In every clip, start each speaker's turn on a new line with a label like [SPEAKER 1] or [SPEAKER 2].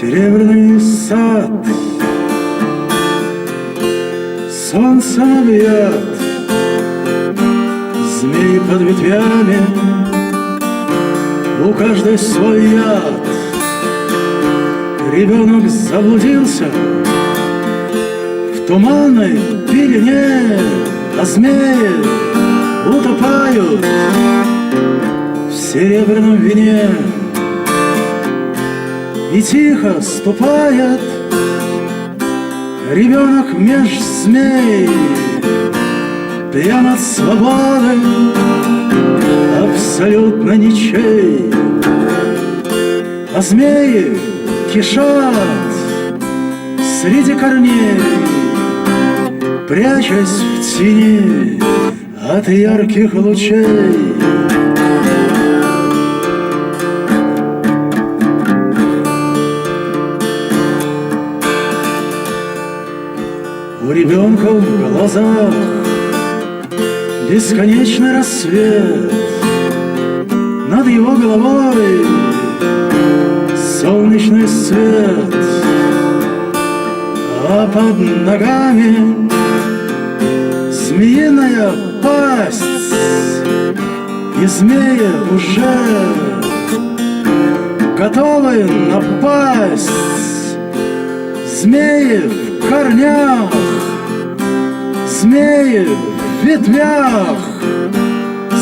[SPEAKER 1] Серебряный сад. Солнце объят Змеи под ветвями. У каждой свой яд. Ребенок заблудился. В туманной пелене А змеи утопают В серебряном вине И тихо ступает Ребенок меж змей. Пьян от свободы Абсолютно ничей. А змеи кишат Среди корней Прячась в тени От ярких лучей У ребенка в глазах Бесконечный рассвет Над его головой. Солнечный свет А под ногами Змеиная пасть. И змеи уже Готовы напасть. Змеи в корнях Змеи в ветвях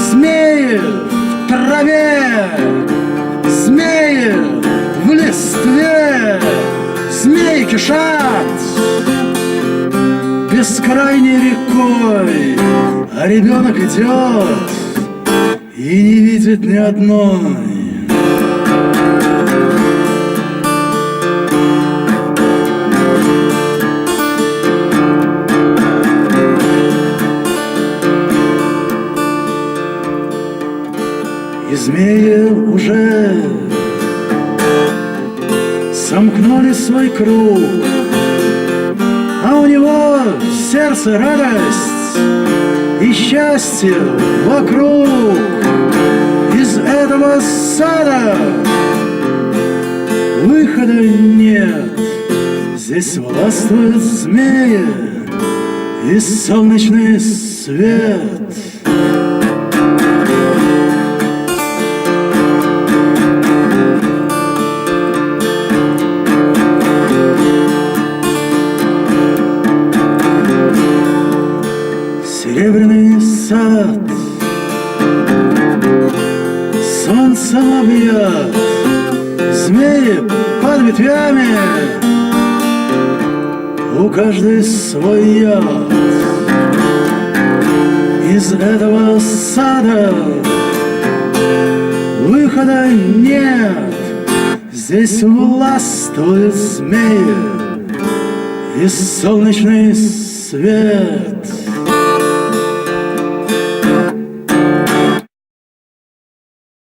[SPEAKER 1] Змеи в траве Змеи в листве. Змеи кишат Бескрайней рекой. А ребенок идет И не видит ни одной И змеи уже сомкнули свой круг, А у него в сердце радость и счастье вокруг. Из этого сада выхода нет, Здесь властвуют змеи и солнечный свет. Серебряный сад. Солнце объят Змеи под ветвями. У каждой свой яд. Из этого сада Выхода нет. Здесь властвуют змеи И солнечный свет